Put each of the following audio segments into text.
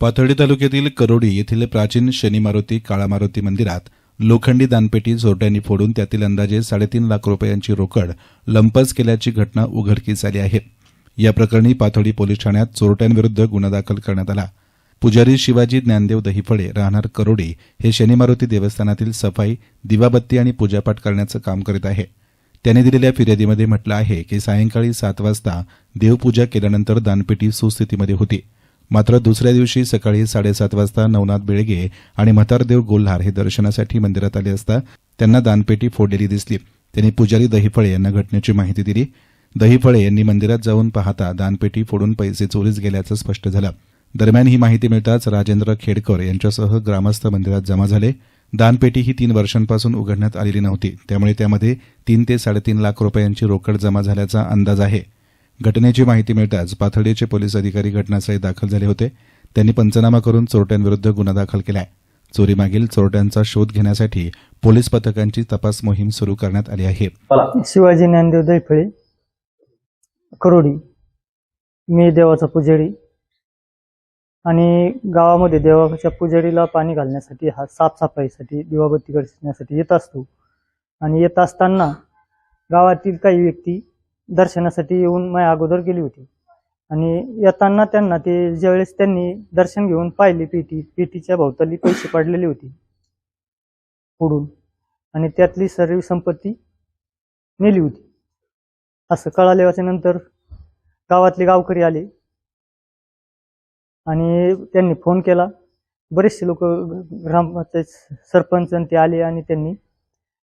पाथर्डी तालुक्यातील करोडी येथील प्राचीन शनी मारुती काळा मारुती मंदिरात लोखंडी दानपेटी चोरट्यांनी फोडून त्यातील अंदाजे साडेतीन लाख रुपयांची रोकड लंपस केल्याची घटना उघडकीस आली आहे. या प्रकरणी पाथर्डी पोलीस ठाण्यात चोरट्यांविरुद्ध गुन्हा दाखल करण्यात आला. पुजारी शिवाजी ज्ञानदेव दहिफळे राहणार करोडी हे शनी मारुती देवस्थानातील सफाई दिवाबत्ती आणि पूजापाठ करण्याचं काम करीत आहे. त्याने दिलेल्या फिर्यादीमध्ये म्हटलं आहे की सायंकाळी सात वाजता देवपूजा केल्यानंतर दानपेटी सुस्थितीमध्ये होती. मात्र दुसऱ्या दिवशी सकाळी साडेसात वाजता नवनाथ बेळगे आणि म्हातारदेव गोल्हार हे दर्शनासाठी मंदिरात आले असता त्यांना दानपेटी फोडलेली दिसली. त्यांनी पुजारी दहीफळे यांना घटनेची माहिती दिली. दहीफळे यांनी मंदिरात जाऊन पाहता दानपेटी फोडून पैसे चोरीस गेल्याचं स्पष्ट झालं. दरम्यान ही माहिती मिळताच राजेंद्र खेडकर यांच्यासह ग्रामस्थ मंदिरात जमा झाले. दानपेटी ही तीन वर्षांपासून उघडण्यात आलेली नव्हती. त्यामुळे त्यामध्ये तीन ते साडेतीन लाख रुपयांची रोकड जमा झाल्याचा अंदाज आहे. घटनेची माहिती मिळताच पाथर्डीचे पोलीस अधिकारी घटनास्थळी दाखल झाले होते. त्यांनी पंचनामा करून चोरट्यांविरुद्ध गुन्हा दाखल केलाय. चोरीमागील चोरट्यांचा शोध घेण्यासाठी पोलीस पथकांची तपास मोहीम सुरू करण्यात आली आहे. शिवाजी ज्ञानदेव दैफळे करोडी मी देवाचा पुजारी आणि गावामध्ये देवाच्या पुजारीला पाणी घालण्यासाठी हा साफसफाईसाठी दिवाबत्ती करण्यासाठी येत असतो. आणि येत असताना गावातील काही व्यक्ती दर्शनासाठी येऊन माझ्या अगोदर गेली होती. आणि येताना त्यांना ते ज्यावेळेस त्यांनी दर्शन घेऊन पाहिली पेटी पेटीच्या भोवताली पैसे पडलेली होती. पुढून आणि त्यातली सर्व संपत्ती नेली होती. असं कळाल्याच्या नंतर गावातले गावकरी आले. आणि त्यांनी फोन केला. बरेचसे लोक ग्रामपंचायत सरपंच आणि ते आले आणि त्यांनी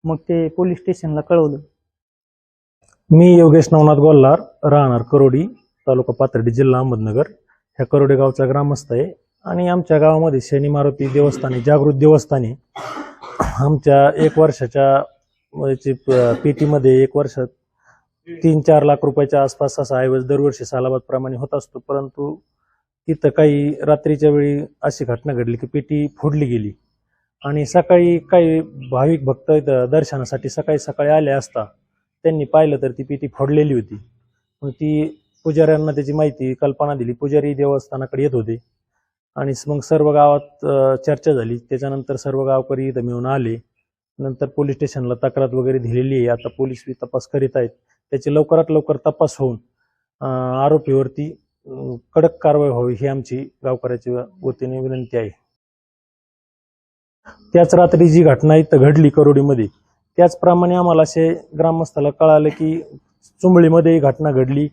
मग ते पोलीस स्टेशनला कळवलं. मी योगेश नवनाथ गोल्हार राहणार करोडी तालुका पाथर्डी जिल्हा अहमदनगर. ह्या करोडे गावचा ग्रामस्थ आहे आणि आमच्या गावामध्ये शनी मारुती देवस्थाने जागृत देवस्थाने आमच्या एक वर्षाच्या पी प- पेटीमध्ये एक वर्षात तीन चार लाख रुपयाच्या आसपास असा ऐवज दरवर्षी सालाबादप्रमाणे होत असतो. परंतु तिथं काही रात्रीच्या वेळी अशी घटना घडली की पेटी फोडली गेली. आणि सकाळी काही भाविक भक्त इथं दर्शनासाठी सकाळी सकाळी आले असता त्यांनी पाहिलं तर ती पेटी फोडलेली होती. मग ती पुजाऱ्यांना त्याची माहिती कल्पना दिली. पुजारी देवस्थानाकडे येत होते. आणि मग सर्व गावात चर्चा झाली. त्याच्यानंतर सर्व गावकरी इथं मिळून आले. नंतर पोलीस स्टेशनला तक्रार वगैरे दिलेली आहे. आता पोलीस बी तपास करीत आहेत. त्याची लवकरात लवकर तपास होऊन आरोपीवरती कडक कारवाई व्हावी ही आमची गावकऱ्याच्या वतीने विनंती आहे. त्याच रात्री जी घटना इथं घडली करोडीमध्ये त्याचप्रमाणे आम्हाला असे ग्रामस्थाला कळालं की चुंबळीमध्ये ही घटना घडली.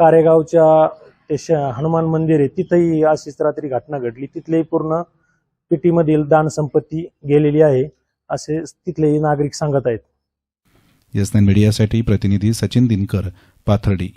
कारेगावच्या ते श हनुमान मंदिर आहे तिथंही अशीच रात्री घटना घडली. तिथलेही पूर्ण पिटीमधील दानसंपत्ती गेलेली आहे असे तिथलेही नागरिक सांगत आहेत. येस नाईन मीडियासाठी प्रतिनिधी सचिन दिनकर पाथर्डी.